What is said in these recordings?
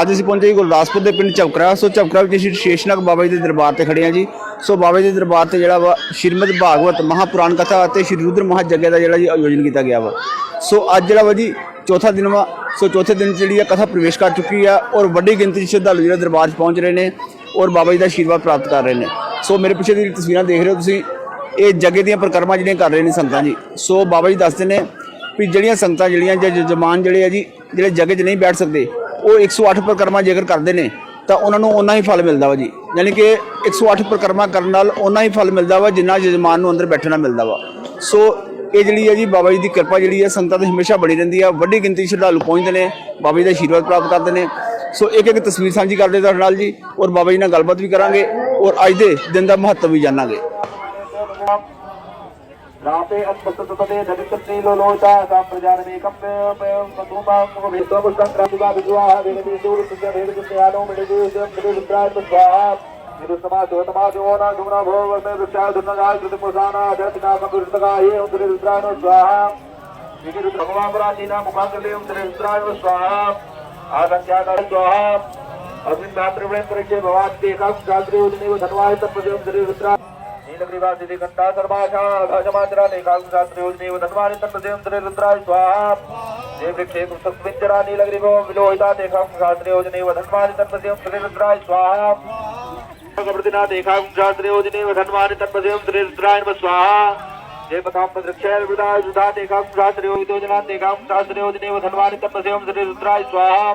ਅੱਜ ਅਸੀਂ ਪਹੁੰਚੇ ਜੀ ਗੁਰਦਾਸਪੁਰ ਦੇ ਪਿੰਡ ਚੌਕਰਾ ਸੋ ਚੌਕਰਾ ਵਿੱਚ ਅਸੀਂ ਸ਼ੇਸ਼ਨਾਗ ਬਾਬਾ ਜੀ ਦੇ ਦਰਬਾਰ ਤੇ ਖੜੇ ਹਾਂ ਜੀ। ਸੋ ਬਾਬਾ ਜੀ ਦੇ ਦਰਬਾਰ ਤੇ ਜਿਹੜਾ ਵਾ ਸ਼੍ਰੀਮਦ ਭਾਗਵਤ ਮਹਾਪੁਰਾਣ ਕਥਾ ਅਤੇ ਸ਼੍ਰੀ ਰੁਦਰ ਮਹਾਯੱਗ ਦਾ ਜਿਹੜਾ ਜੀ ਆਯੋਜਨ ਕੀਤਾ ਗਿਆ ਵਾ। ਸੋ ਅੱਜ ਜਿਹੜਾ ਵਾ ਜੀ ਚੌਥਾ ਦਿਨ ਵਾ। ਸੋ ਚੌਥੇ ਦਿਨ ਜਿਹੜੀ ਆ ਕਥਾ ਪ੍ਰਵੇਸ਼ ਕਰ ਚੁੱਕੀ ਆ ਔਰ ਵੱਡੀ ਗਿਣਤੀ 'ਚ ਸ਼ਰਧਾਲੂ ਜਿਹੜੇ ਦਰਬਾਰ 'ਚ ਪਹੁੰਚ ਰਹੇ ਨੇ ਔਰ ਬਾਬਾ ਜੀ ਦਾ ਆਸ਼ੀਰਵਾਦ ਪ੍ਰਾਪਤ ਕਰ ਰਹੇ ਨੇ। ਸੋ ਮੇਰੇ ਪਿੱਛੇ ਦੀ ਤਸਵੀਰਾਂ ਦੇਖ ਰਹੇ ਹੋ ਤੁਸੀਂ। ਇਹ ਜੱਗੇ ਦੀਆਂ ਪਰਿਕਰਮਾ ਜਿਹੜੀਆਂ ਕਰ ਰਹੇ ਨੇ ਸੰਗਤਾਂ ਜੀ। ਸੋ ਬਾਬਾ ਜੀ ਦੱਸਦੇ ਨੇ ਵੀ ਜਿਹੜੀਆਂ ਸੰਗਤਾਂ ਜਿਹੜੀਆਂ ਜਾਂ ਜਮਾਨ ਜਿਹੜੇ ਆ ਜੀ, ਜਿਹੜੇ ਜੱਗੇ 'ਚ ਨਹੀਂ ਬੈਠ ਸਕਦੇ ਉਹ 108 ਪਰਿਕਰਮਾ ਜੇਕਰ ਕਰਦੇ ਨੇ, ਤਾਂ ਉਹਨਾਂ ਨੂੰ ਓਨਾ ਹੀ ਫਲ ਮਿਲਦਾ ਵਾ ਜੀ। ਯਾਨੀ ਕਿ 108 ਪਰਿਕਰਮਾ ਕਰਨ ਨਾਲ ਓਨਾ ਹੀ ਫਲ ਮਿਲਦਾ ਵਾ ਜਿੰਨਾ ਜਜਮਾਨ ਨੂੰ ਅੰਦਰ ਬੈਠਣਾ ਮਿਲਦਾ ਵਾ। ਸੋ ਇਹ ਜਿਹੜੀ ਹੈ ਜੀ, ਬਾਬਾ ਜੀ ਦੀ ਕਿਰਪਾ ਜਿਹੜੀ ਹੈ, ਸੰਗਤਾਂ ਤੇ ਹਮੇਸ਼ਾ ਬਣੀ ਰਹਿੰਦੀ ਆ। ਵੱਡੀ ਗਿਣਤੀ 'ਚ ਸ਼ਰਧਾਲੂ ਪਹੁੰਚਦੇ ਨੇ, ਬਾਬਾ ਜੀ ਦਾ ਆਸ਼ੀਰਵਾਦ ਪ੍ਰਾਪਤ ਕਰਦੇ ਨੇ। ਸੋ ਇੱਕ ਇੱਕ ਤਸਵੀਰ ਸਾਂਝੀ ਕਰਦੇ ਤੁਹਾਡੇ ਨਾਲ ਜੀ, ਔਰ ਬਾਬਾ ਜੀ ਨਾਲ ਗੱਲਬਾਤ ਵੀ ਕਰਾਂਗੇ, ਔਰ ਅੱਜ ਦੇ ਦਿਨ ਦਾ ਮਹੱਤਵ ਵੀ ਜਾਣਾਂਗੇ। राते अस्पतते धनिकत्नी लोलोचा संप्रजानमेकं मधुमां वेदोपसंक्रांतिका विद्वाः वेदविदूर सुज्ञ वेदविद्यानो मिडिदूषं मिडिरुद्राय स्वाहा निरुसमासोतमासोना दुमना भोवते वृक्षाय दुर्नगाय कृतमुसाना धरतिना संकृतका ये उद्रिरुद्राय स्वाहा विकिरुद्र भगवान् प्राचीना मुखांगले उद्रिरुद्राय स्वाहा आसंख्याकार स्वाहा अस्मिन् मातृवृण परिचय भवान् देखां शास्त्रे उदनेव धन्वाय तत्पदे ಶ್ರೀನಗರಿವಾಸಿ ಕಂಠಾ ಸರ್ವಾಶಾ ಭಾಷಮಾಚರಾಣಿ ಕಾಲ್ಸಾತ್ರ ಯೋಜನೆ ಧನ್ವಾನಿ ತಂಡದೇಂದ್ರ ರುದ್ರಾಯ ಸ್ವಾಹಾ ದೇವೃಕ್ಷೇ ಕೃಷಸ್ಮಿಂಚರಾ ನೀಲಗರಿವೋ ವಿಲೋಹಿತಾ ದೇಖಾಂಸಾತ್ರ ಯೋಜನೆ ಧನ್ವಾನಿ ತಂಡದೇಂದ್ರ ರುದ್ರಾಯ ಸ್ವಾಹಾ ೇಖಾಂಸಾತ್ರಿಯೋಜನೆ ಧನ್ವಾನಿ ತನ್ಮದೇಂ ಶ್ರೀರುದ್ರಾಯಣ ಸ್ವಾಹಾ ಜಯಪಥಾಂಪದೃಕ್ಷೈರ್ವೃದಾಯುಧಾತೇಕಾಂಸಾತ್ರಿಯೋಜನಾತೇಕಾಂಸಾತ್ರಿಯೋಜನೆ ಧನ್ವಾನಿ ತನ್ಮದೇಂ ಶ್ರೀರುದ್ರಾಯ ಸ್ವಾಹಾ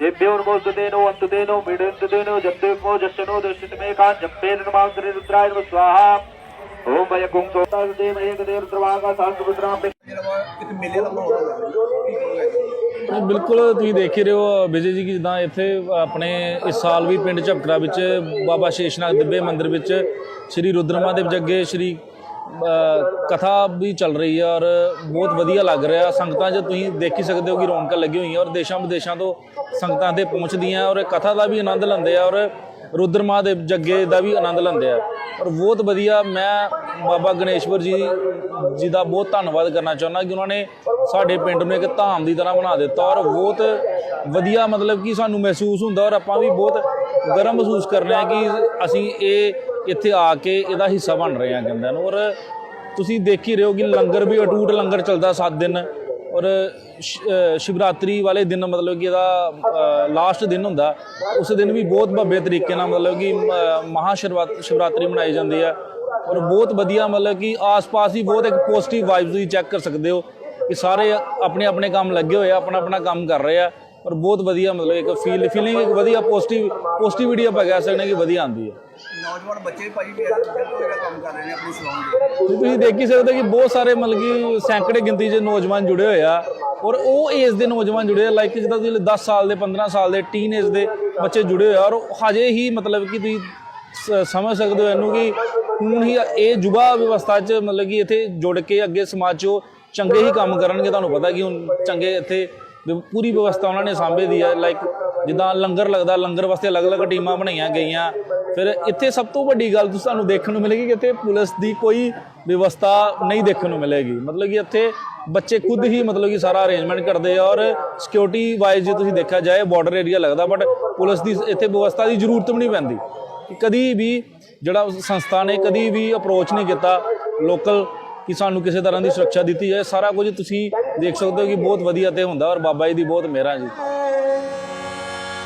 देभ्यो नमोस्तुतेनो वन्तुतेनो मिडन्तुतेनो जप्तेको जश्चनो दर्शितमे कान् जप्पे नमां श्री रुद्राय नमः स्वाहा ओम वयकुं सोतादेव एकदेव रुद्रवागा सांसुरुद्रां ਇੱਕ ਮੇਲੇ ਦਾ ਇਹ ਬਿਲਕੁਲ ਤੁਸੀਂ ਦੇਖ ਹੀ ਰਹੇ ਹੋ ਵਿਜੇ ਜੀ ਕਿ ਜਿੱਦਾਂ ਇੱਥੇ ਆਪਣੇ ਇਸ ਸਾਲ ਵੀ ਪਿੰਡ ਝਪਕਰਾ ਵਿੱਚ ਬਾਬਾ ਸ਼ੇਸ਼ਨਾਗ ਦਿੱਬੇ ਮੰਦਿਰ ਵਿੱਚ ਸ੍ਰੀ ਰੁਦਰਮਾ ਦੇ ਜੱਗੇ ਸ੍ਰੀ ਅ, ਕਥਾ ਵੀ ਚੱਲ ਰਹੀ ਹੈ ਔਰ ਬਹੁਤ ਵਧੀਆ ਲੱਗ ਰਿਹਾ। ਸੰਗਤਾਂ 'ਚ ਤੁਸੀਂ ਦੇਖ ਹੀ ਸਕਦੇ ਹੋ ਕਿ ਰੌਣਕਾਂ ਲੱਗੀ ਹੋਈਆਂ ਔਰ ਦੇਸ਼ਾਂ ਵਿਦੇਸ਼ਾਂ ਤੋਂ ਸੰਗਤਾਂ ਤੇ ਪਹੁੰਚਦੀਆਂ ਔਰ ਕਥਾ ਦਾ ਵੀ ਆਨੰਦ ਲੈਂਦੇ ਆ ਔਰ ਰੁਦਰਮਾ ਦੇ ਜੱਗੇ ਦਾ ਵੀ ਆਨੰਦ ਲੈਂਦੇ ਆ। ਔਰ ਬਹੁਤ ਵਧੀਆ ਮੈਂ ਬਾਬਾ ਗਣੇਸ਼ਵਰ ਜੀ ਜੀ ਦਾ ਬਹੁਤ ਧੰਨਵਾਦ ਕਰਨਾ ਚਾਹੁੰਦਾ ਕਿ ਉਹਨਾਂ ਨੇ ਸਾਡੇ ਪਿੰਡ ਨੂੰ ਇੱਕ ਧਾਮ ਦੀ ਤਰ੍ਹਾਂ ਬਣਾ ਦਿੱਤਾ ਔਰ ਬਹੁਤ ਵਧੀਆ ਮਤਲਬ ਕਿ ਸਾਨੂੰ ਮਹਿਸੂਸ ਹੁੰਦਾ ਔਰ ਆਪਾਂ ਵੀ ਬਹੁਤ ਗਰਮ ਮਹਿਸੂਸ ਕਰ ਰਹੇ ਹਾਂ ਕਿ ਅਸੀਂ ਇਹ ਇੱਥੇ ਆ ਕੇ ਇਹਦਾ ਹਿੱਸਾ ਬਣ ਰਹੇ ਆ ਕਹਿੰਦੇ ਨੂੰ। ਔਰ ਤੁਸੀਂ ਦੇਖ ਹੀ ਰਹੇ ਹੋ ਕਿ ਲੰਗਰ ਵੀ ਅਟੂਟ ਲੰਗਰ ਚੱਲਦਾ 7 ਦਿਨ। ਔਰ ਸ਼- ਸ਼ਿਵਰਾਤਰੀ ਵਾਲੇ ਦਿਨ ਮਤਲਬ ਕਿ ਇਹਦਾ ਲਾਸਟ ਦਿਨ ਹੁੰਦਾ। ਉਸ ਦਿਨ ਵੀ ਬਹੁਤ ਭੱਬੇ ਤਰੀਕੇ ਨਾਲ ਮਤਲਬ ਕਿ ਮਹਾ ਸ਼ਿਵਰਾਤਰੀ ਮਨਾਈ ਜਾਂਦੀ ਹੈ ਔਰ ਬਹੁਤ ਵਧੀਆ ਮਤਲਬ ਕਿ ਆਸ-ਪਾਸ ਹੀ ਬਹੁਤ ਇੱਕ ਪੋਜ਼ਿਟਿਵ ਵਾਈਬਸ ਤੁਸੀਂ ਚੈੱਕ ਕਰ ਸਕਦੇ ਹੋ ਕਿ ਸਾਰੇ ਆਪਣੇ ਆਪਣੇ ਕੰਮ ਲੱਗੇ ਹੋਏ ਆ ਆਪਣਾ ਆਪਣਾ ਕੰਮ ਕਰ ਰਹੇ ਆ। ਔਰ ਬਹੁਤ ਵਧੀਆ ਮਤਲਬ ਇੱਕ ਫੀਲ ਫੀਲਿੰਗ ਇੱਕ ਵਧੀਆ ਪੋਜ਼ਿਟਿਵ ਪੋਜ਼ਿਟਿਵਿਟੀ ਆਪਾਂ ਕਹਿ ਸਕਦੇ ਹਾਂ ਕਿ ਵਧੀਆ ਆਉਂਦੀ ਹੈ। ਨੌਜਵਾਨ ਬੱਚੇ ਭਾਜੀ ਵੀ ਜਿਹੜਾ ਕੰਮ ਕਰ ਰਹੇ ਨੇ ਆਪਣੀ ਸਲਾਹ ਦੇ ਤੁਸੀਂ ਦੇਖ ਹੀ ਸਕਦੇ ਹੋ ਕਿ ਬਹੁਤ ਸਾਰੇ ਮਤਲਬ ਕਿ ਸੈਂਕੜੇ ਗਿਣਤੀ 'ਚ ਨੌਜਵਾਨ ਜੁੜੇ ਹੋਏ ਆ ਔਰ ਉਹ ਏਜ ਦੇ ਨੌਜਵਾਨ ਜੁੜੇ ਆ ਲਾਈਕ ਜਿੱਦਾਂ ਤੁਸੀਂ 10 ਸਾਲ ਦੇ 15 ਸਾਲ ਦੇ ਟੀਨ ਏਜ ਦੇ ਬੱਚੇ ਜੁੜੇ ਹੋਏ ਆ ਔਰ ਹਜੇ ਹੀ ਮਤਲਬ ਕਿ ਤੁਸੀਂ ਸਮਝ ਸਕਦੇ ਹੋ ਇਹਨੂੰ ਕਿ ਹੁਣ ਹੀ ਇਹ ਯੁਵਾ ਵਿਵਸਥਾ 'ਚ ਮਤਲਬ ਕਿ ਇੱਥੇ ਜੁੜ ਕੇ ਅੱਗੇ ਸਮਾਜ 'ਚ ਚੰਗੇ ਹੀ ਕੰਮ ਕਰਨਗੇ ਤੁਹਾਨੂੰ ਪਤਾ ਕਿ ਹੁਣ ਚੰਗੇ ਇੱਥੇ ਪੂਰੀ ਵਿਵਸਥਾ ਉਹਨਾਂ ਨੇ ਸਾਂਭੇ ਦੀ ਹੈ ਲਾਈਕ ਜਿੱਦਾਂ ਲੰਗਰ ਲੱਗਦਾ, ਲੰਗਰ ਵਾਸਤੇ ਅਲੱਗ-ਅਲੱਗ ਟੀਮਾਂ ਬਣਾਈਆਂ ਗਈਆਂ। ਫਿਰ ਇੱਥੇ ਸਭ ਤੋਂ ਵੱਡੀ ਗੱਲ ਤੁਸੀਂ ਸਾਨੂੰ ਦੇਖਣ ਨੂੰ ਮਿਲੇਗੀ ਕਿ ਇੱਥੇ ਪੁਲਿਸ ਦੀ ਕੋਈ ਵਿਵਸਥਾ ਨਹੀਂ ਦੇਖਣ ਨੂੰ ਮਿਲੇਗੀ। ਮਤਲਬ ਕਿ ਇੱਥੇ ਬੱਚੇ ਖੁਦ ਹੀ ਮਤਲਬ ਕਿ ਸਾਰਾ ਅਰੇਂਜਮੈਂਟ ਕਰਦੇ ਆ ਔਰ ਸਿਕਿਉਰਿਟੀ ਵਾਈਜ਼ ਜੇ ਤੁਸੀਂ ਦੇਖਿਆ ਜਾਏ ਬਾਰਡਰ ਏਰੀਆ ਲੱਗਦਾ ਬਟ ਪੁਲਿਸ ਦੀ ਇੱਥੇ ਵਿਵਸਥਾ ਦੀ ਜ਼ਰੂਰਤ ਵੀ ਨਹੀਂ ਪੈਂਦੀ। ਕਦੀ ਵੀ ਜਿਹੜਾ ਸੰਸਥਾ ਨੇ ਕਦੀ ਵੀ ਅਪਰੋਚ ਨਹੀਂ ਕੀਤਾ ਲੋਕਲ ਕਿ ਸਾਨੂੰ ਕਿਸੇ ਤਰ੍ਹਾਂ ਦੀ ਸੁਰੱਖਿਆ ਦਿੱਤੀ ਜਾਏ। ਸਾਰਾ ਕੁਝ ਤੁਸੀਂ ਦੇਖ ਸਕਦੇ ਹੋ ਕਿ ਬਹੁਤ ਵਧੀਆ ਤੇ ਹੁੰਦਾ ਔਰ ਬਾਬਾ ਜੀ ਦੀ ਬਹੁਤ ਮਿਹਰਾਂ ਜੀ।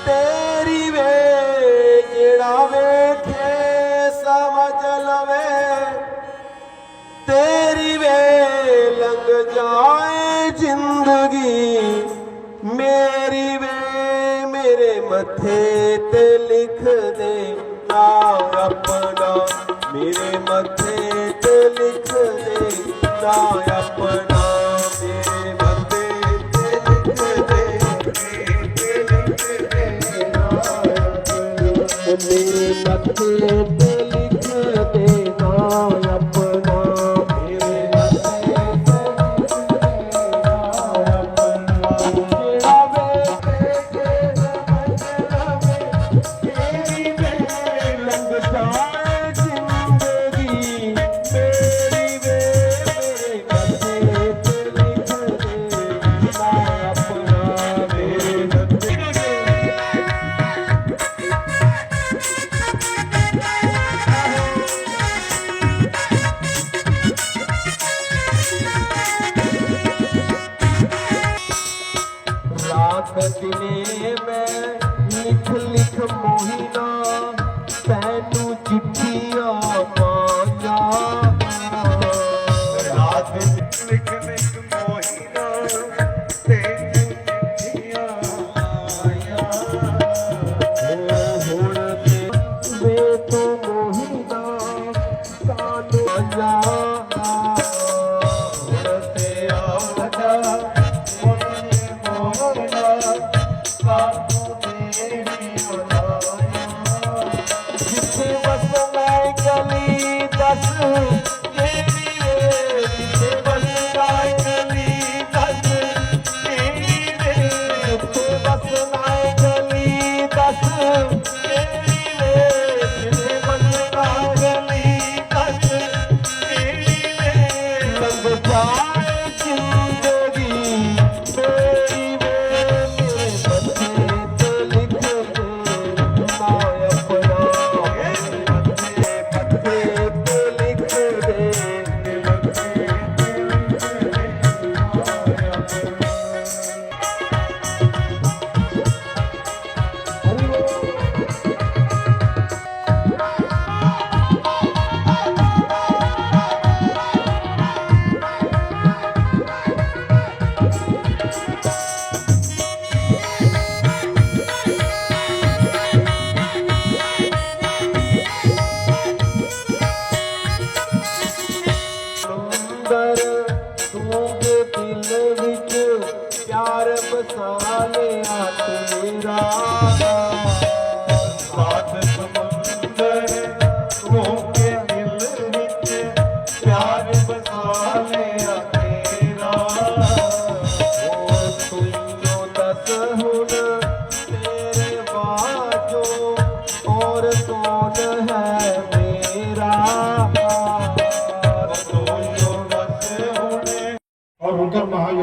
ਤੇਰੀ ਵੇ ਜਿਹੜਾ ਵੇਖੇ, ਸਮਝ ਲਵੇ। ਤੇਰੀ ਵੇ ਲੰਘ ਜਾਏ ਜ਼ਿੰਦਗੀ। ਮੇਰੀ ਵੇ ਮੇਰੇ ਮੱਥੇ ਤੇ ਲਿਖ ਦੇ ਨਾਮ ਆਪਣਾ। ਮੇਰੇ ਤੇ ਲਿਖ ਦੇ ਨਾਮ ਆਪਣਾ ਮੇਰੇ ਮੱਥੇ ਤੇ ਲਿਖ ਦੇ ਮੇਰੇ ਮੱਥੇ ਤੇ ਲਿਖ ਦੇ ਨਾਮ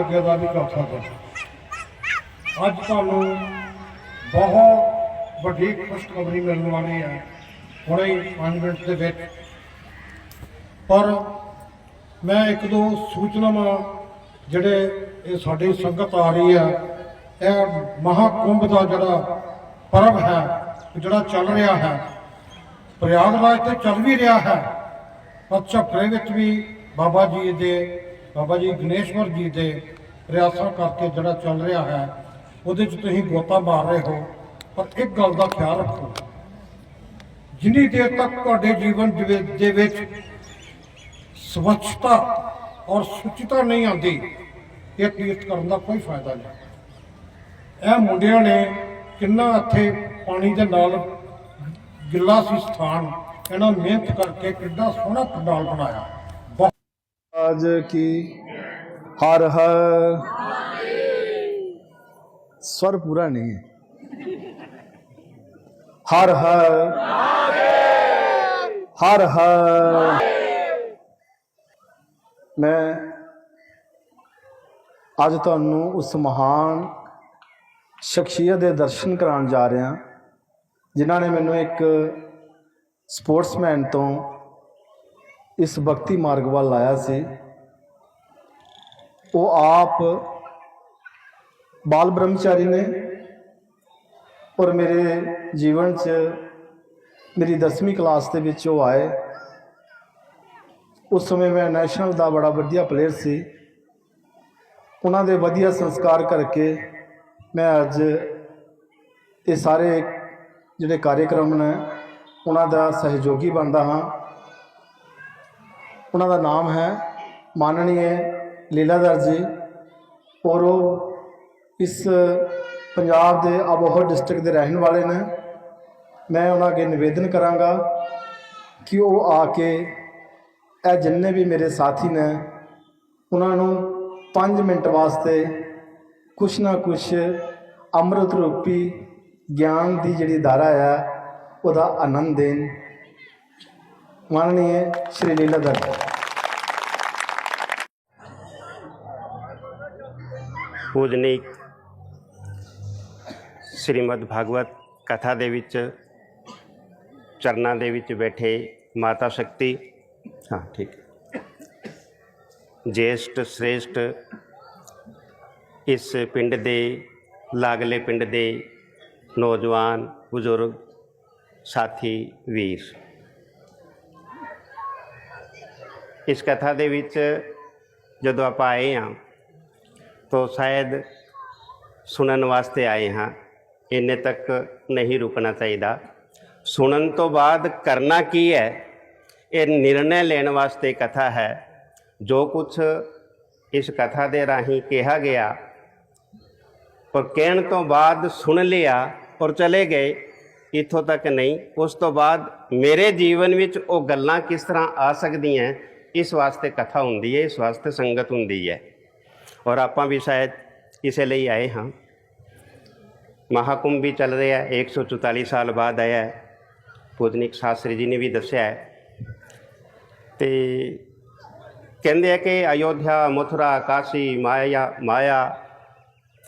ਰੁਦਰ ਮਹਾਯੱਗ ਦਾ ਵੀ ਚੌਥਾ ਦਿਨ ਅੱਜ ਤੁਹਾਨੂੰ ਬਹੁਤ ਵੱਡੀ ਖੁਸ਼ਖਬਰੀ ਮਿਲਣ ਵਾਲੀ ਹੈ, ਹੁਣੇ ਹੀ 5 ਮਿੰਟ ਦੇ ਵਿੱਚ। ਪਰ ਮੈਂ ਇੱਕ ਦੋ ਸੂਚਨਾਵਾਂ ਜਿਹੜੇ ਇਹ ਸਾਡੀ ਸੰਗਤ ਆ ਰਹੀ ਹੈ, ਇਹ ਮਹਾਕੁੰਭ ਦਾ ਜਿਹੜਾ ਪਰਵ ਹੈ, ਜਿਹੜਾ ਚੱਲ ਰਿਹਾ ਹੈ, ਪ੍ਰਯਾਗਰਾਜ ਤੇ ਚੱਲ ਵੀ ਰਿਹਾ ਹੈ, ਪਰ ਝੱਕਰੇ ਵਿੱਚ ਵੀ ਬਾਬਾ ਜੀ ਦੇ ਬਾਬਾ ਜੀ ਗਣੇਸ਼ਵਰ ਜੀ ਦੇ ਪ੍ਰਯਾਸਾਂ ਕਰਕੇ ਜਿਹੜਾ ਚੱਲ ਰਿਹਾ ਹੈ, ਉਹਦੇ 'ਚ ਤੁਸੀਂ ਗੋਤਾ ਮਾਰ ਰਹੇ ਹੋ। ਪਰ ਇੱਕ ਗੱਲ ਦਾ ਖਿਆਲ ਰੱਖੋ, ਜਿੰਨੀ ਦੇਰ ਤੱਕ ਤੁਹਾਡੇ ਜੀਵਨ ਦੇ ਵਿੱਚ- ਦੇ ਵਿੱਚ ਸਵੱਛਤਾ ਔਰ ਸੁਚਿਤਾ ਨਹੀਂ ਆਉਂਦੀ, ਇਹ ਤੀਰਥ ਕਰਨ ਦਾ ਕੋਈ ਫਾਇਦਾ ਨਹੀਂ। ਇਹ ਮੁੰਡਿਆਂ ਨੇ ਕਿੰਨਾ ਇੱਥੇ ਪਾਣੀ ਦੇ ਨਾਲ ਗਿੱਲਾ ਸੀ ਸਥਾਨ, ਇਹਨਾਂ ਮਿਹਨਤ ਕਰਕੇ ਕਿੰਨਾ ਸੋਹਣਾ ਪੰਡਾਲ ਬਣਾਇਆ। ਮਹਾਰਾਜ ਕੀ? ਹਰ ਹਰ। ਸਵਰ ਪੂਰਾ ਨਹੀਂ ਹੈ। ਹਰ ਹਰ। ਹਰ ਹਰ। ਮੈਂ ਅੱਜ ਤੁਹਾਨੂੰ ਉਸ ਮਹਾਨ ਸ਼ਖਸੀਅਤ ਦੇ ਦਰਸ਼ਨ ਕਰਾਉਣ ਜਾ ਰਿਹਾ, ਜਿਨ੍ਹਾਂ ਨੇ ਮੈਨੂੰ ਇੱਕ ਸਪੋਰਟਸਮੈਨ ਤੋਂ ਇਸ ਭਗਤੀ ਮਾਰਗ ਵੱਲ ਲਾਇਆ ਸੀ। ਉਹ ਆਪ ਬਾਲ ਬ੍ਰਹਮਚਾਰੀ ਨੇ ਔਰ ਮੇਰੇ ਜੀਵਨ 'ਚ ਮੇਰੀ 10ਵੀਂ ਕਲਾਸ ਦੇ ਵਿੱਚ ਉਹ ਆਏ। ਉਸ ਸਮੇਂ ਮੈਂ ਨੈਸ਼ਨਲ ਦਾ ਬੜਾ ਵਧੀਆ ਪਲੇਅਰ ਸੀ। ਉਹਨਾਂ ਦੇ ਵਧੀਆ ਸੰਸਕਾਰ ਕਰਕੇ ਮੈਂ ਅੱਜ ਇਹ ਸਾਰੇ ਜਿਹੜੇ ਕਾਰਜਕ੍ਰਮ ਨੇ, ਉਹਨਾਂ ਦਾ ਸਹਿਯੋਗੀ ਬਣਦਾ ਹਾਂ। ਉਹਨਾਂ ਦਾ ਨਾਮ ਹੈ ਮਾਨਣੀਏ ਲੀਲਾਧਰ ਜੀ ਔਰ ਉਹ ਇਸ ਪੰਜਾਬ ਦੇ ਅਬੋਹਰ ਡਿਸਟ੍ਰਿਕਟ ਦੇ ਰਹਿਣ ਵਾਲੇ ਨੇ। ਮੈਂ ਉਹਨਾਂ ਅੱਗੇ ਨਿਵੇਦਨ ਕਰਾਂਗਾ ਕਿ ਉਹ ਆ ਕੇ ਇਹ ਜਿੰਨੇ ਵੀ ਮੇਰੇ ਸਾਥੀ ਨੇ, ਉਹਨਾਂ ਨੂੰ 5 ਮਿੰਟ ਵਾਸਤੇ ਕੁਛ ਨਾ ਕੁਛ ਅੰਮ੍ਰਿਤ ਰੂਪੀ ਗਿਆਨ ਦੀ ਜਿਹੜੀ ਧਾਰਾ ਹੈ ਉਹਦਾ ਆਨੰਦ ਦੇਣ। माननीय श्री लीला दर्शन ਪੂਜਨੀਕ ਸ਼੍ਰੀਮਦ ਭਾਗਵਤ ਕਥਾ ਦੇ ਵਿੱਚ, ਚਰਨਾਂ ਦੇ ਵਿੱਚ ਬੈਠੇ ਮਾਤਾ ਸ਼ਕਤੀ। ਹਾਂ, ਠੀਕ। ਜੇਸ਼ਟ, ਸ੍ਰੇਸ਼ਟ, ਇਸ ਪਿੰਡ ਦੇ, ਲਾਗਲੇ ਪਿੰਡ ਦੇ ਨੌਜਵਾਨ, ਬਜ਼ੁਰਗ, ਸਾਥੀ, ਵੀਰ। ਇਸ ਕਥਾ ਦੇ ਵਿੱਚ ਜਦੋਂ ਆਪਾਂ ਆਏ ਹਾਂ, ਤਾਂ ਸ਼ਾਇਦ ਸੁਣਨ ਵਾਸਤੇ ਆਏ ਹਾਂ, ਇੰਨੇ ਤੱਕ ਨਹੀਂ ਰੁਕਣਾ ਚਾਹੀਦਾ। ਸੁਣਨ ਤੋਂ ਬਾਅਦ ਕਰਨਾ ਕੀ ਹੈ? ਇਹ ਨਿਰਣੈ ਲੈਣ ਵਾਸਤੇ ਕਥਾ ਹੈ। ਜੋ ਕੁਝ ਇਸ ਕਥਾ ਦੇ ਰਾਹੀਂ ਕਿਹਾ ਗਿਆ, ਪਰ ਕਹਿਣ ਤੋਂ ਬਾਅਦ ਸੁਣ ਲਿਆ ਔਰ ਚਲੇ ਗਏ, ਇੱਥੋਂ ਤੱਕ ਨਹੀਂ। ਉਸ ਤੋਂ ਬਾਅਦ ਮੇਰੇ ਜੀਵਨ ਵਿੱਚ ਉਹ ਗੱਲਾਂ ਕਿਸ ਤਰ੍ਹਾਂ ਆ ਸਕਦੀਆਂ ਇਸ ਵਾਸਤੇ ਕਥਾ ਹੁੰਦੀ ਹੈ, ਇਸ ਵਾਸਤੇ ਸੰਗਤ ਹੁੰਦੀ ਹੈ। ਔਰ ਆਪਾਂ ਵੀ ਸ਼ਾਇਦ ਇਸੇ ਲਈ ਆਏ ਹਾਂ। ਮਹਾਕੁੰਭ ਵੀ ਚੱਲ ਰਿਹਾ ਹੈ 144 ਸਾਲ ਬਾਅਦ ਆਇਆ ਹੈ। ਪੂਜਨਿਕ ਸ਼ਾਸਤਰੀ ਜੀ ਨੇ ਵੀ ਦੱਸਿਆ ਹੈ। ਤੇ ਕਹਿੰਦੇ ਆ ਕਿ ਅਯੋਧਿਆ, ਮਥੁਰਾ, ਕਾਸ਼ੀ, ਮਾਇਆ ਮਾਇਆ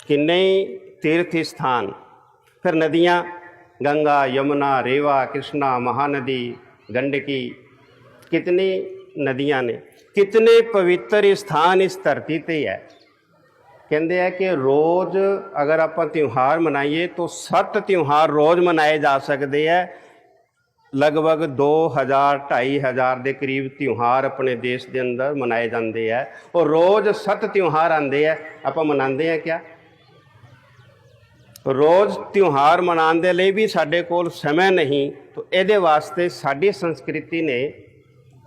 ਕਿੰਨੇ ਤੀਰਥ ਸਥਾਨ ਫਿਰ ਨਦੀਆਂ, ਗੰਗਾ, ਯਮੁਨਾ, ਰੇਵਾ, ਕ੍ਰਿਸ਼ਨਾ, ਮਹਾਨਦੀ, ਗੰਡਕੀ, ਕਿਤਨੀ ਨਦੀਆਂ ਨੇ। ਕਿਤਨੇ ਪਵਿੱਤਰ ਸਥਾਨ ਇਸ ਧਰਤੀ ਤੇ ਹੈ। ਕਹਿੰਦੇ ਆ ਕਿ ਰੋਜ਼ ਅਗਰ ਆਪਾਂ ਤਿਉਹਾਰ ਮਨਾਈਏ ਤਾਂ ਸੱਤ ਤਿਉਹਾਰ ਰੋਜ਼ ਮਨਾਏ ਜਾ ਸਕਦੇ ਆ। ਲਗਭਗ 2000 2500 ਦੇ ਕਰੀਬ ਤਿਉਹਾਰ ਆਪਣੇ ਦੇਸ਼ ਦੇ ਅੰਦਰ ਮਨਾਏ ਜਾਂਦੇ ਆ। ਔਰ ਰੋਜ਼ ਸੱਤ ਤਿਉਹਾਰ ਆਉਂਦੇ ਆ। ਆਪਾਂ ਮਨਾਉਂਦੇ ਆ ਕਿਆ? ਰੋਜ਼ ਤਿਉਹਾਰ ਮਨਾਉਣ ਦੇ ਲਈ ਵੀ ਸਾਡੇ ਕੋਲ ਸਮਾਂ ਨਹੀਂ। ਤਾਂ ਇਹਦੇ ਵਾਸਤੇ ਸਾਡੀ ਸੰਸਕ੍ਰਿਤੀ ਨੇ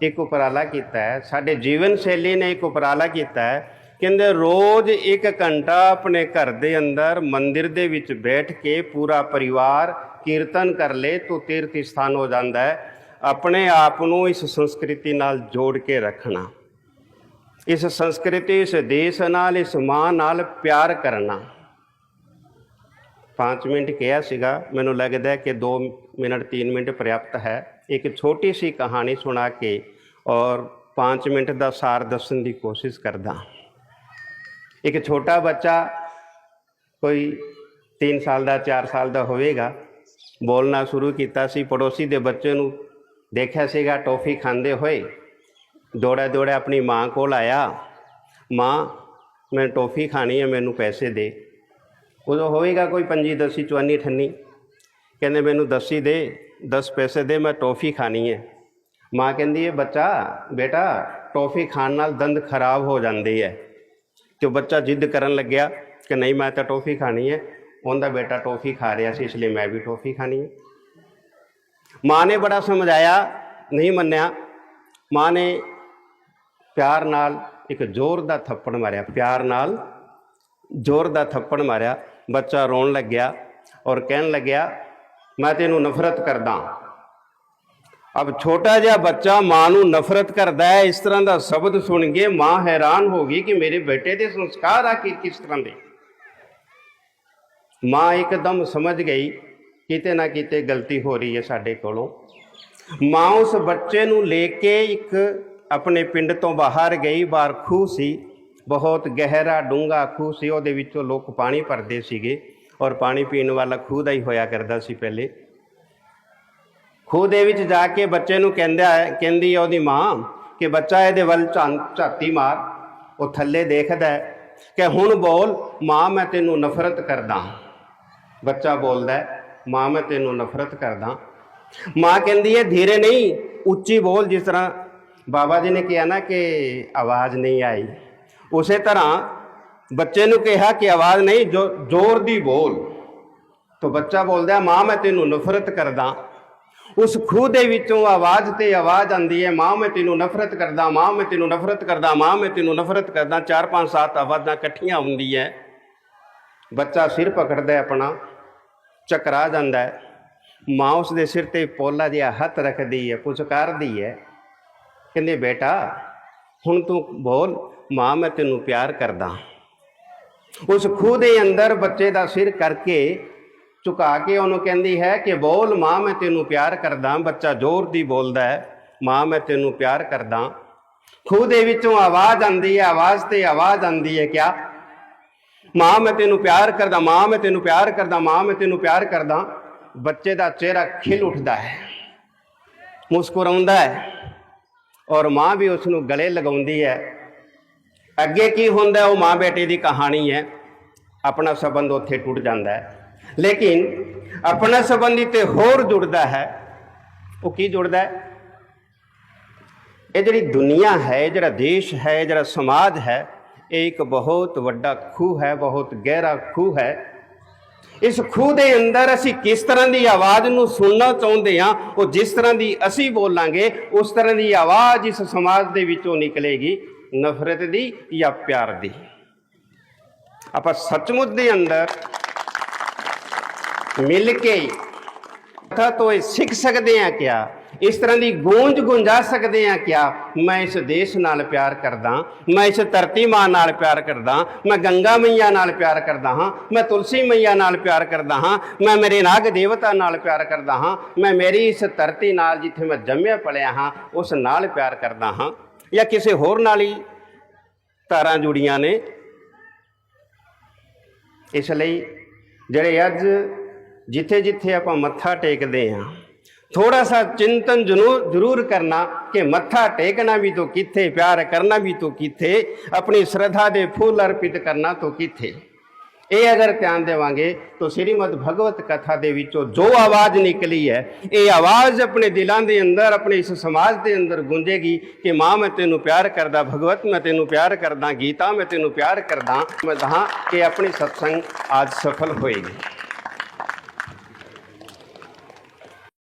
ਇੱਕ ਉਪਰਾਲਾ ਕੀਤਾ ਹੈ। ਸਾਡੇ ਜੀਵਨ ਸ਼ੈਲੀ ਨੇ ਇੱਕ ਉਪਰਾਲਾ ਕੀਤਾ ਹੈ। ਕਹਿੰਦੇ ਰੋਜ਼ ਇੱਕ ਘੰਟਾ ਆਪਣੇ ਘਰ ਦੇ ਅੰਦਰ ਮੰਦਿਰ ਦੇ ਵਿੱਚ ਬੈਠ ਕੇ ਪੂਰਾ ਪਰਿਵਾਰ ਕੀਰਤਨ ਕਰ ਲੇ ਤਾਂ ਤੀਰਥ ਸਥਾਨ ਹੋ ਜਾਂਦਾ ਹੈ। ਆਪਣੇ ਆਪ ਨੂੰ ਇਸ ਸੰਸਕ੍ਰਿਤੀ ਨਾਲ ਜੋੜ ਕੇ ਰੱਖਣਾ। ਇਸ ਸੰਸਕ੍ਰਿਤੀ, ਇਸ ਦੇਸ਼ ਨਾਲ, ਇਸ ਮਾਂ ਨਾਲ ਪਿਆਰ ਕਰਨਾ। 5 ਮਿੰਟ ਕਿਹਾ ਸੀਗਾ, ਮੈਨੂੰ ਲੱਗਦਾ ਕਿ 2 ਮਿੰਟ 3 ਮਿੰਟ ਪ੍ਰਯਾਪਤ ਹੈ। ਇੱਕ ਛੋਟੀ ਸੀ ਕਹਾਣੀ ਸੁਣਾ ਕੇ ਔਰ 5 ਮਿੰਟ ਦਾ ਸਾਰ ਦੱਸਣ ਦੀ ਕੋਸ਼ਿਸ਼ ਕਰਦਾ। ਇੱਕ ਛੋਟਾ ਬੱਚਾ ਕੋਈ 3 ਸਾਲ ਦਾ 4 ਸਾਲ ਦਾ ਹੋਵੇਗਾ। ਬੋਲਣਾ ਸ਼ੁਰੂ ਕੀਤਾ ਸੀ। ਪੜੋਸੀ ਦੇ ਬੱਚੇ ਨੂੰ ਦੇਖਿਆ ਸੀਗਾ, ਟੋਫੀ ਖਾਂਦੇ ਹੋਏ। ਦੌੜਾ ਦੌੜਾ ਆਪਣੀ ਮਾਂ ਕੋਲ ਆਇਆ। ਮਾਂ, ਮੈਂ ਟੋਫੀ ਖਾਣੀ ਹੈ, ਮੈਨੂੰ ਪੈਸੇ ਦੇ। ਉਦੋਂ ਹੋਵੇਗਾ ਕੋਈ ਪੰਜੀ, ਦਸੀ, ਚੁਆਨੀ, ਠੰਨੀ? ਕਹਿੰਦੇ, ਮੈਨੂੰ ਦਸੀ ਦੇ। 10 ਪੈਸੇ ਦੇ ਮੈਂ ਟੋਫੀ ਖਾਣੀ ਹੈ ਮਾਂ ਕਹਿੰਦੀ ਹੈ ਬੱਚਾ ਬੇਟਾ ਟੋਫੀ ਖਾਣ ਨਾਲ ਦੰਦ ਖਰਾਬ ਹੋ ਜਾਂਦੇ ਹੈ ਤੇ ਉਹ ਬੱਚਾ ਜਿੱਦ ਕਰਨ ਲੱਗਿਆ ਕਿ ਨਹੀਂ ਮੈਂ ਤਾਂ ਟੋਫੀ ਖਾਣੀ ਹੈ ਉਹਦਾ ਬੇਟਾ ਟੋਫੀ ਖਾ ਰਿਹਾ ਸੀ ਇਸ ਲਈ ਮੈਂ ਵੀ ਟੋਫੀ ਖਾਣੀ ਹੈ ਮਾਂ ਨੇ ਬੜਾ ਸਮਝਾਇਆ ਨਹੀਂ ਮੰਨਿਆ ਮਾਂ ਨੇ ਪਿਆਰ ਨਾਲ ਇੱਕ ਜ਼ੋਰ ਦਾ ਥੱਪੜ ਮਾਰਿਆ ਪਿਆਰ ਨਾਲ ਜ਼ੋਰ ਦਾ ਥੱਪੜ ਮਾਰਿਆ ਬੱਚਾ ਰੋਣ ਲੱਗਿਆ ਔਰ ਕਹਿਣ ਲੱਗਿਆ ਮੈਂ ਤੈਨੂੰ ਨਫ਼ਰਤ ਕਰਦਾ ਅਬ ਛੋਟਾ ਜਿਹਾ ਬੱਚਾ ਮਾਂ ਨੂੰ ਨਫ਼ਰਤ ਕਰਦਾ ਹੈ, ਇਸ ਤਰ੍ਹਾਂ ਦਾ ਸ਼ਬਦ ਸੁਣ ਕੇ ਮਾਂ ਹੈਰਾਨ ਹੋ ਗਈ ਕਿ ਮੇਰੇ ਬੇਟੇ ਦੇ ਸੰਸਕਾਰ ਆਖਿਰ ਕਿਸ ਤਰ੍ਹਾਂ ਦੇ। ਮਾਂ ਇੱਕਦਮ ਸਮਝ ਗਈ, ਕਿਤੇ ਨਾ ਕਿਤੇ ਗਲਤੀ ਹੋ ਰਹੀ ਹੈ ਸਾਡੇ ਕੋਲੋਂ। ਮਾਂ ਉਸ ਬੱਚੇ ਨੂੰ ਲੈ ਕੇ ਇੱਕ ਆਪਣੇ ਪਿੰਡ ਤੋਂ ਬਾਹਰ ਗਈ, ਬਾਹਰ ਖੂਹ ਸੀ, ਬਹੁਤ ਗਹਿਰਾ ਡੂੰਘਾ ਖੂਹ ਸੀ, ਉਹਦੇ ਵਿੱਚੋਂ ਲੋਕ ਪਾਣੀ ਭਰਦੇ ਸੀਗੇ। ਔਰ ਪਾਣੀ ਪੀਣ ਵਾਲਾ ਖੂਹ ਦਾ ਹੀ ਹੋਇਆ ਕਰਦਾ ਸੀ ਪਹਿਲੇ। ਖੂਹ ਦੇ ਵਿੱਚ ਜਾ ਕੇ ਬੱਚੇ ਨੂੰ ਕਹਿੰਦਾ ਕਹਿੰਦੀ ਹੈ ਉਹਦੀ ਮਾਂ ਕਿ ਬੱਚਾ ਇਹਦੇ ਵੱਲ ਝਾਂ- ਝਾਤੀ ਮਾਰ, ਉਹ ਥੱਲੇ ਦੇਖਦਾ ਕਿ ਹੁਣ ਬੋਲ, ਮਾਂ ਮੈਂ ਤੈਨੂੰ ਨਫ਼ਰਤ ਕਰਦਾ ਬੱਚਾ ਬੋਲਦਾ ਮਾਂ ਮੈਂ ਤੈਨੂੰ ਨਫ਼ਰਤ ਕਰਦਾ ਮਾਂ ਕਹਿੰਦੀ ਹੈ, ਧੀਰੇ ਨਹੀਂ, ਉੱਚੀ ਬੋਲ। ਜਿਸ ਤਰ੍ਹਾਂ ਬਾਬਾ ਜੀ ਨੇ ਕਿਹਾ ਨਾ ਕਿ ਆਵਾਜ਼ ਨਹੀਂ ਆਈ। ਉਸੇ ਤਰ੍ਹਾਂ ਬੱਚੇ ਨੂੰ ਕਿਹਾ ਕਿ ਆਵਾਜ਼ ਨਹੀਂ, ਜੋ ਜ਼ੋਰ ਦੀ ਬੋਲ। ਤਾਂ ਬੱਚਾ ਬੋਲਦਾ, ਮਾਂ, ਮੈਂ ਤੈਨੂੰ ਨਫ਼ਰਤ ਕਰਦਾ। ਉਸ ਖੂਹ ਦੇ ਵਿੱਚੋਂ ਆਵਾਜ਼ ਤੇ ਆਵਾਜ਼ ਆਉਂਦੀ ਹੈ, ਮਾਂ, ਮੈਂ ਤੈਨੂੰ ਨਫ਼ਰਤ ਕਰਦਾ, ਮਾਂ, ਮੈਂ ਤੈਨੂੰ ਨਫ਼ਰਤ ਕਰਦਾ, ਮਾਂ, ਮੈਂ ਤੈਨੂੰ ਨਫ਼ਰਤ ਕਰਦਾ। ਚਾਰ ਪੰਜ ਸੱਤ ਆਵਾਜ਼ਾਂ ਇਕੱਠੀਆਂ ਹੁੰਦੀ ਹੈ। ਬੱਚਾ ਸਿਰ ਪਕੜਦਾ ਹੈ ਆਪਣਾ, ਚਕਰਾ ਜਾਂਦਾ ਹੈ। ਮਾਂ ਉਸ ਦੇ ਸਿਰ ਤੇ ਪੋਲਾ ਜਿਹਾ ਹੱਥ ਰੱਖਦੀ ਹੈ ਪੁਚਕਾਰਦੀ ਹੈ। ਕਹਿੰਦੇ, ਬੇਟਾ, ਹੁਣ ਤੂੰ ਬੋਲ, ਮਾਂ, ਮੈਂ ਤੈਨੂੰ ਪਿਆਰ ਕਰਦਾ। ਉਸ ਖੂਹ ਦੇ ਅੰਦਰ ਬੱਚੇ ਦਾ ਸਿਰ ਕਰਕੇ ਝੁਕਾ ਕੇ ਉਹਨੂੰ ਕਹਿੰਦੀ ਹੈ ਕਿ ਬੋਲ, ਮਾਂ, ਮੈਂ ਤੈਨੂੰ ਪਿਆਰ ਕਰਦਾ, ਬੱਚਾ ਜ਼ੋਰ ਦੀ ਬੋਲਦਾ ਹੈ। ਮਾਂ, ਮੈਂ ਤੈਨੂੰ ਪਿਆਰ ਕਰਦਾ। ਖੂਹ ਦੇ ਵਿੱਚੋਂ ਆਵਾਜ਼ ਆਉਂਦੀ ਹੈ, ਆਵਾਜ਼ ਤੇ ਆਵਾਜ਼ ਆਉਂਦੀ ਹੈ ਕਿਆ? ਮਾਂ, ਮੈਂ ਤੈਨੂੰ ਪਿਆਰ ਕਰਦਾ, ਮਾਂ, ਮੈਂ ਤੈਨੂੰ ਪਿਆਰ ਕਰਦਾ, ਮਾਂ, ਮੈਂ ਤੈਨੂੰ ਪਿਆਰ ਕਰਦਾ। ਬੱਚੇ ਦਾ ਚਿਹਰਾ ਖਿਲ ਉੱਠਦਾ ਹੈ। ਮੁਸਕਰਾਉਂਦਾ ਹੈ। ਔਰ ਮਾਂ ਵੀ ਉਸ ਨੂੰ ਗਲੇ ਲਗਾਉਂਦੀ ਹੈ। ਅੱਗੇ ਕੀ ਹੁੰਦਾ, ਉਹ ਮਾਂ ਬੇਟੇ ਦੀ ਕਹਾਣੀ ਹੈ। ਆਪਣਾ ਸਬੰਧ ਉੱਥੇ ਟੁੱਟ ਜਾਂਦਾ ਹੈ। ਲੇਕਿਨ ਆਪਣਾ ਸਬੰਧੀ ਤੇ ਹੋਰ ਜੁੜਦਾ ਹੈ। ਉਹ ਕੀ ਜੁੜਦਾ ਹੈ? ਇਹ ਜਿਹੜੀ ਦੁਨੀਆ ਹੈ ਜਿਹੜਾ ਦੇਸ਼ ਹੈ ਜਿਹੜਾ ਸਮਾਜ ਹੈ, ਇਹ ਇੱਕ ਬਹੁਤ ਵੱਡਾ ਖੂਹ ਹੈ, ਬਹੁਤ ਗਹਿਰਾ ਖੂਹ ਹੈ। ਇਸ ਖੂਹ ਦੇ ਅੰਦਰ ਅਸੀਂ ਕਿਸ ਤਰ੍ਹਾਂ ਦੀ ਆਵਾਜ਼ ਨੂੰ ਸੁਣਨਾ ਚਾਹੁੰਦੇ ਹਾਂ, ਉਹ ਜਿਸ ਤਰ੍ਹਾਂ ਦੀ ਅਸੀਂ ਬੋਲਾਂਗੇ, ਉਸ ਤਰ੍ਹਾਂ ਦੀ ਆਵਾਜ਼ ਇਸ ਸਮਾਜ ਦੇ ਵਿੱਚੋਂ ਨਿਕਲੇਗੀ। ਨਫ਼ਰਤ ਦੀ ਜਾਂ ਪਿਆਰ ਦੀ? ਆਪਾਂ ਸੱਚਮੁੱਚ ਦੇ ਅੰਦਰ ਮਿਲ ਕੇ ਕਥਾ ਤੋਂ ਇਹ ਸਿੱਖ ਸਕਦੇ ਆ ਕਿਆ? ਇਸ ਤਰ੍ਹਾਂ ਦੀ ਗੂੰਜ ਗੁੰਜਾ ਸਕਦੇ ਆ ਕਿਆ? ਮੈਂ ਇਸ ਦੇਸ਼ ਨਾਲ ਪਿਆਰ ਕਰਦਾ, ਮੈਂ ਇਸ ਧਰਤੀ ਮਾਂ ਨਾਲ ਪਿਆਰ ਕਰਦਾ, ਮੈਂ ਗੰਗਾ ਮਈਆ ਨਾਲ ਪਿਆਰ ਕਰਦਾ ਹਾਂ, ਮੈਂ ਤੁਲਸੀ ਮਈਆ ਨਾਲ ਪਿਆਰ ਕਰਦਾ ਹਾਂ, ਮੈਂ ਮੇਰੇ ਨਾਗ ਦੇਵਤਾ ਨਾਲ ਪਿਆਰ ਕਰਦਾ ਹਾਂ, ਮੈਂ ਮੇਰੀ ਇਸ ਧਰਤੀ ਨਾਲ ਜਿੱਥੇ ਮੈਂ ਜੰਮਿਆ, ਪਲਿਆ ਹਾਂ, ਉਸ ਨਾਲ ਪਿਆਰ ਕਰਦਾ ਹਾਂ। ਜਾਂ ਕਿਸੇ ਹੋਰ ਨਾਲ ਹੀ ਤਾਰਾਂ ਜੁੜੀਆਂ ਨੇ। ਇਸ ਲਈ ਜਿਹੜੇ ਅੱਜ ਜਿੱਥੇ ਜਿੱਥੇ ਆਪਾਂ ਮੱਥਾ ਟੇਕਦੇ ਹਾਂ ਥੋੜਾ ਸਾ ਚਿੰਤਨ ਜਨੂ- ਜ਼ਰੂਰ ਕਰਨਾ ਕਿ ਮੱਥਾ ਟੇਕਣਾ ਵੀ ਤੋਂ ਕਿੱਥੇ, ਪਿਆਰ ਕਰਨਾ ਵੀ ਤੋਂ ਕਿੱਥੇ, ਆਪਣੀ ਸ਼ਰਧਾ ਦੇ ਫੁੱਲ ਅਰਪਿਤ ਕਰਨਾ ਤੋਂ ਕਿੱਥੇ। ਇਹ ਅਗਰ ਧਿਆਨ ਦੇਵਾਂਗੇ ਤਾਂ ਸ੍ਰੀਮਦ ਭਗਵਤ ਕਥਾ ਦੇ ਵਿੱਚੋਂ ਜੋ ਆਵਾਜ਼ ਨਿਕਲੀ ਹੈ, ਇਹ ਆਵਾਜ਼ ਆਪਣੇ ਦਿਲਾਂ ਦੇ ਅੰਦਰ, ਆਪਣੇ ਇਸ ਸਮਾਜ ਦੇ ਅੰਦਰ ਗੂੰਜੇਗੀ ਕਿ ਮਾਂ ਮੈਂ ਤੈਨੂੰ ਪਿਆਰ ਕਰਦਾ, ਭਗਵਤ ਮੈਂ ਤੈਨੂੰ ਪਿਆਰ ਕਰਦਾ, ਗੀਤਾ ਮੈਂ ਤੈਨੂੰ ਪਿਆਰ ਕਰਦਾ, ਮੈਂ ਕਹਾਂ ਕਿ ਆਪਣੀ ਸਤਸੰਗ ਅੱਜ ਸਫਲ ਹੋਏਗੀ।